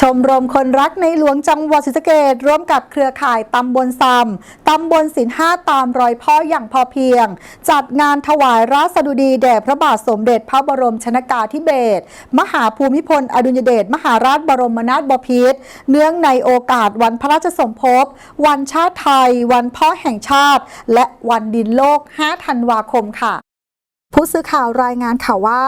ชมรมคนรักในหลวงจังหวัดศรีสะเกดร่วมกับเครือข่ายตำบลซำตำบลสินห้าตามรอยพ่ออย่างพอเพียง จัดงานถวายราษฎุดีแด่พระบาทสมเด็จพระบรมชนากาธิเบศรมหาภูมิพลอดุลยเดชมหาราชบรมนาถบพิตรเนื่องในโอกาสวันพระราชสมภพ วันชาติไทย วันพ่อแห่งชาติ และวันดินโลก 5 ธันวาคมค่ะ ผู้สื่อข่าวรายงานข่าวว่า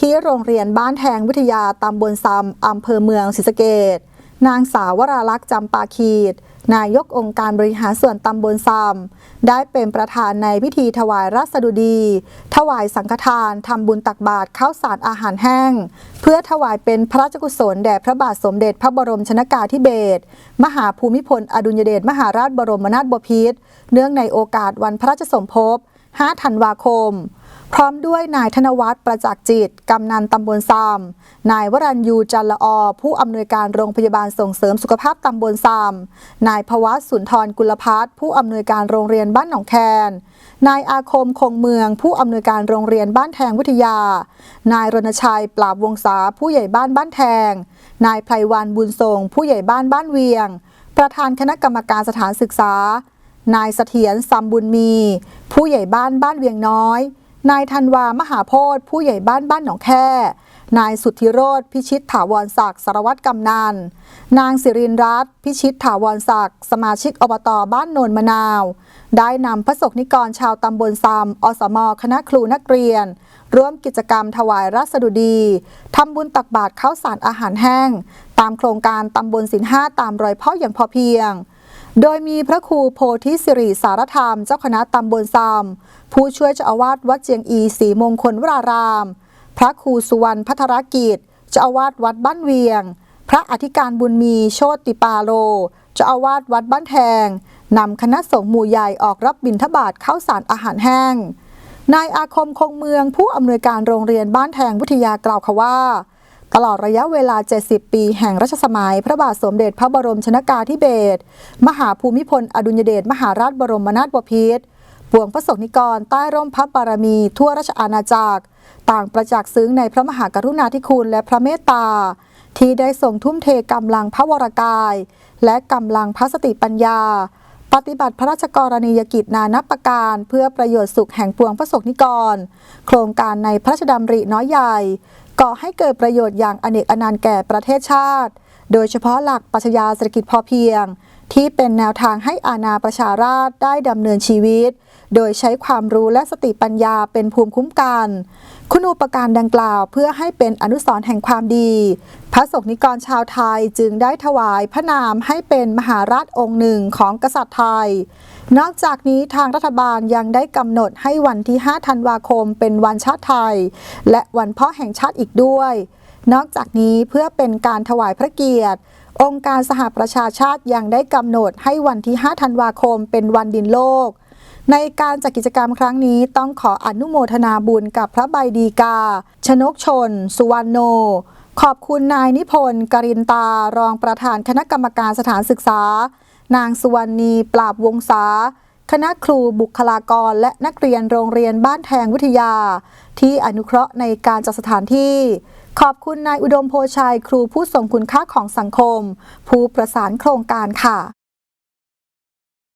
ที่โรงเรียนบ้านแทงวิทยาตำบลซำอำเภอเมืองศรีสะเกดนางสาววราลักษณ์จำปาขีด นายกองค์การบริหารส่วนตำบลซำได้เป็นประธานในพิธีถวายราษฎุดี ถวายสังฆทานทำบุญตักบาตรข้าวสารอาหารแห้ง เพื่อถวายเป็นพระราชกุศลแด่พระบาทสมเด็จพระบรมชนากาธิเบศรมหาภูมิพล อดุลยเดชมหาราชบรมนาถบพิตรเนื่องในโอกาสวันพระราชสมภพ 5 ธันวาคม พร้อมด้วยนายธนวัฒน์ประจักษ์จิต กำนันตำบลซาม นายวรัญยูจันละอ ผู้อำนวยการโรงพยาบาลส่งเสริมสุขภาพตำบลซาม นายภวัสุนทรกุลพัฒน์ผู้อำนวยการโรงเรียนบ้านหนองแคนนายอาคมคงเมือง ผู้อำนวยการโรงเรียนบ้านแทงวิทยา นายรณชัยปราบวงศาผู้ใหญ่บ้านบ้านแทง นายไพรวันบุญทรง ผู้ใหญ่บ้านบ้านเวียง ประธานคณะกรรมการสถานศึกษา นายเสถียรซัมบุญมี ผู้ใหญ่บ้านบ้านเวียงน้อย นายธันวามหาโพธิ์ผู้ใหญ่บ้านบ้านหนองแค่ นายสุทธิโรธพิชิตถาวรศักดิ์สารวัตรกำนันนางสิรินรัตน์พิชิตถาวรศักดิ์สมาชิกอบตบ้านโนนมะนาว ได้นำพระสงฆ์นิกรชาวตำบลซำอสมคณะครูนักเรียน ร่วมกิจกรรมถวายราษฎุดีทำบุญตักบาตรข้าวสารอาหารแห้ง ตามโครงการตำบลสินห้าตามรอยพ่ออย่างพอเพียง โดยมีพระครูโพธิสิริสารธรรม เจ้าคณะตำบลซามผู้ช่วยเจ้าอาวาสวัดเจียงอีศรีมงคลวราราม พระครูสุวรรณพัทรกิจ เจ้าอาวาสวัดบ้านเวียง พระอธิการบุญมีโชติปาโล เจ้าอาวาสวัดบ้านแทงนำคณะสงฆ์หมู่ใหญ่ออกรับบิณฑบาตข้าวสารอาหารแห้ง นายอาคมคงเมืองผู้อำนวยการโรงเรียนบ้านแทงวิทยากล่าวค่ะว่า ตลอดระยะเวลา 70 ปีแห่งรัชสมัย พระบาทสมเด็จพระบรมชนากาธิเบศรมหาภูมิพล อดุลยเดชมหาราชบรมนาถบพิตรปวงพระสงฆ์นิกร ใต้ร่มพระบารมี ทั่วราชอาณาจักร ต่างประจักษ์ซึ้งในพระมหากรุณาธิคุณและพระเมตตา ที่ได้ทรงทุ่มเทกำลังพระวรกาย และกำลังพระสติปัญญา ปฏิบัติพระราชกรณียกิจนานับประการ เพื่อประโยชน์สุขแห่งปวงพระสงฆ์นิกร โครงการในพระราชดำริน้อยใหญ่ ก่อให้เกิดประโยชน์อย่างอเนกอนันต์แก่ประเทศชาติ โดยเฉพาะหลักปรัชญาเศรษฐกิจพอเพียง ที่เป็นแนวทางให้อาณาประชาราษฎร์ได้ดำเนินชีวิต โดยใช้ความรู้และสติปัญญาเป็นภูมิคุ้มกัน คุณูปการดังกล่าวเพื่อให้เป็นอนุสรณ์แห่งความดี พระสงฆ์นิกรชาวไทยจึงได้ถวายพระนามให้เป็นมหาราชองค์หนึ่งของกษัตริย์ไทย นอกจากนี้ทางรัฐบาลยังได้กำหนดให้วันที่ 5 ธันวาคม เป็นวันชาติไทย และวันพ่อแห่งชาติอีกด้วยนอกจากนี้เพื่อเป็นการถวายพระเกียรติ องค์การสหประชาชาติยังได้กำหนดให้วันที่ 5 ธันวาคมเป็นวันดินโลก ในการจัดกิจกรรมครั้งนี้ต้องขออนุโมทนาบุญกับพระใบดีกา ชนกชน สุวรรณโน ขอบคุณนายนิพนธ์กรินตารองประธานคณะกรรมการสถานศึกษา นางสุวรรณี ปราบวงศา คณะครูบุคลากรและนักเรียนโรงเรียนบ้านแทงวิทยา ที่อนุเคราะห์ในการจัดสถานที่ ขอบคุณนายอุดมโพชัยครูผู้ทรงคุณค่าของสังคม ผู้ประสานโครงการค่ะ